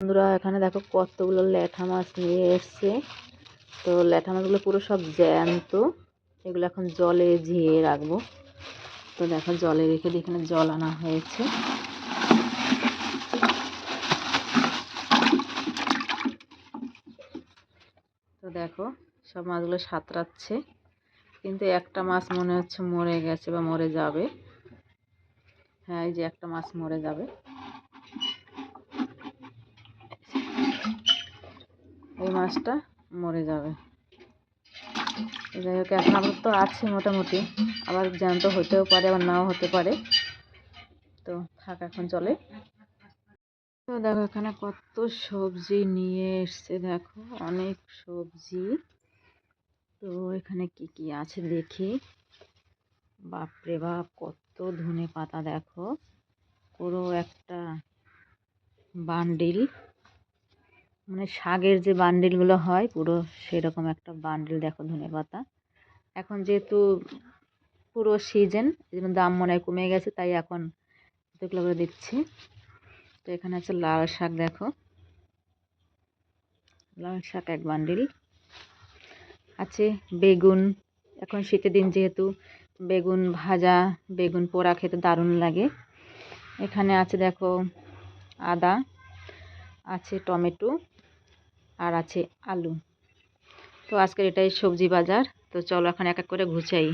বন্ধুরা, এখানে দেখো কতগুলো ল্যাঠা মাছ নিয়ে এসছে। তো ল্যাঠা মাছগুলো পুরো সব জ্যান্ত। এগুলো এখন জলে ঝিয়ে রাখব। তো দেখো, জলে রেখে দিয়ে এখানে জল আনা হয়েছে। তো দেখো, সব মাছগুলো সাঁতরাচ্ছে। কিন্তু একটা মাছ মনে হচ্ছে মরে গেছে বা মরে যাবে। হ্যাঁ এই যে একটা মাছ মরে যাবে। এই মাছটা মরে যাবে। যাই হোক, এখন আবার তো আছে মোটামুটি। আবার জ্যান্ত হতেও পারে, আবার নাও হতে পারে। তো থাক, এখন চলে। তো দেখো, এখানে কত সবজি নিয়ে এসছে, দেখো, অনেক সবজি। তো এখানে কি কি আছে দেখি। বাপরে বাপ, কত ধনে পাতা দেখো। পুরো একটা বান্ডিল। মানে শাকের যে বান্ডিলগুলো হয়, পুরো সেরকম একটা বান্ডিল দেখো ধনে পাতা। এখন যেহেতু পুরো সিজন এই দাম মনে হয় কমে গেছে, তাই এখন এগুলো করে দিচ্ছি। তো এখানে আছে লাল শাক দেখো। লাল শাক এক বান্ডিল আছে বেগুন। এখন শীতের দিন যেহেতু বেগুন ভাজা, বেগুন পোড়া খেতে দারুণ লাগে। এখানে আছে দেখো আদা, আছে টমেটো আর আছে আলু। তো আজকের এটাই সবজি বাজার। তো চলো এখন এক এক করে ঘুচাই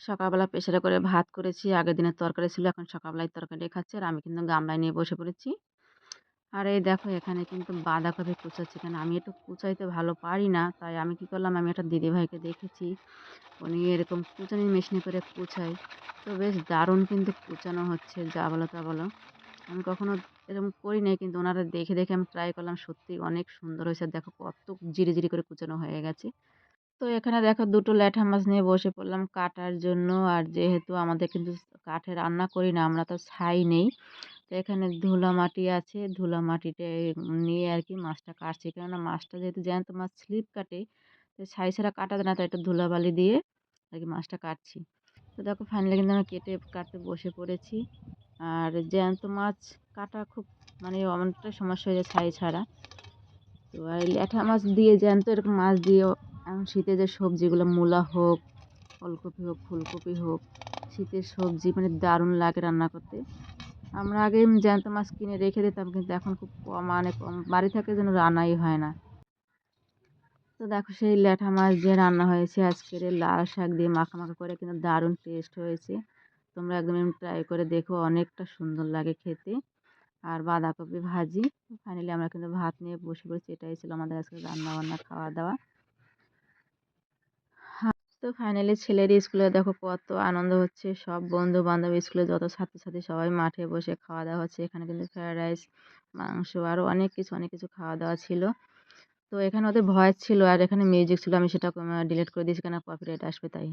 সকালবেলা প্রেশারে করে ভাত করেছি। আগের দিনের তরকারি ছিল, এখন সকালবেলায় তরকারি খাচ্ছি আর আমি কিন্তু গামলায় নিয়ে বসে পড়েছি। আর এই দেখো, এখানে কিন্তু বাঁধাকপি কুচাচ্ছি কেন আমি একটু কুচাইতে ভালো পারি না, তাই আমি কি করলাম, আমি একটা দিদিভাইকে দেখেছি। উনি এরকম কুচানি মেশিনে করে কুচাই তো বেশ দারুণ কিন্তু কুচানো হচ্ছে, যা বলো তা বলো। আমি কখনো এরকম করি নাই কিন্তু ওনারা দেখে দেখে আমি ট্রাই করলাম। সত্যি অনেক সুন্দর হয়েছে। দেখো কত জিরি জিরি করে কুচানো হয়ে গেছে। তো এখানে দেখো দুটো ল্যাঠা মাছ নিয়ে বসে পড়লাম কাটার জন্য। আর যেহেতু আমাদের কিন্তু কাঠে রান্না করি না, আমরা তো ছাই নেই। তো এখানে ধুলা মাটি আছে। ধুলা মাটিতে নিয়ে আর কি মাছটা কাটছি। কেননা মাছটা যেহেতু জ্যান্ত মাছ স্লিপ কাটে। তো ছাই ছাড়া কাটা যায় না, তো একটু ধুলাবালি দিয়ে আর কি মাছটা কাটছি। তো দেখো ফাইনালি কিন্তু আমি কেটে, কাটতে বসে পড়েছি। আর জ্যান্ত মাছ কাটা খুব মানে অনেকটা সমস্যা হয়ে যায় ছাই ছাড়া। তো আর ল্যাঠা মাছ দিয়ে, জ্যান্ত এরকম মাছ দিয়ে এখন শীতে যে সবজিগুলো মূলা হোক, ফুলকপি হোক ফুলকপি হোক, শীতের সবজি মানে দারুণ লাগে রান্না করতে। আমরা আগে জ্যান্ত মাছ কিনে রেখে দিতাম কিন্তু এখন খুব কম মানে কম। বাড়ি থাকে যেন রান্নাই হয় না। তো দেখো সেই ল্যাঠা মাছ দিয়ে রান্না হয়েছে আজকের। লাল শাক দিয়ে মাখা মাখা করে কিন্তু দারুণ টেস্ট হয়েছে। তোমরা একদম ট্রাই করে দেখো, অনেকটা সুন্দর লাগে খেতে। আর বাঁধাকপি ভাজি ফাইনালি আমরা কিন্তু ভাত নিয়ে বসে পড়েছি, এটাই ছিল আমাদের আজকে রান্না বান্না খাওয়া দাওয়া তো ফাইনালি ছেলের স্কুলে দেখো কত আনন্দ হচ্ছে, সব বন্ধু বান্ধব স্কুলে যত ছাত্রছাত্রী সবাই মাঠে বসে খাওয়া দাওয়া হচ্ছে, এখানে কিন্তু ফ্রায়েড রাইস মাংস আরও অনেক কিছু অনেক কিছু খাওয়া দাওয়া ছিল। তো এখানে ওদের ভয়েস ছিল, আর এখানে মিউজিক ছিল, আমি সেটা ডিলিট করে দিয়েছি কেন কপিরাইট আসবে তাই।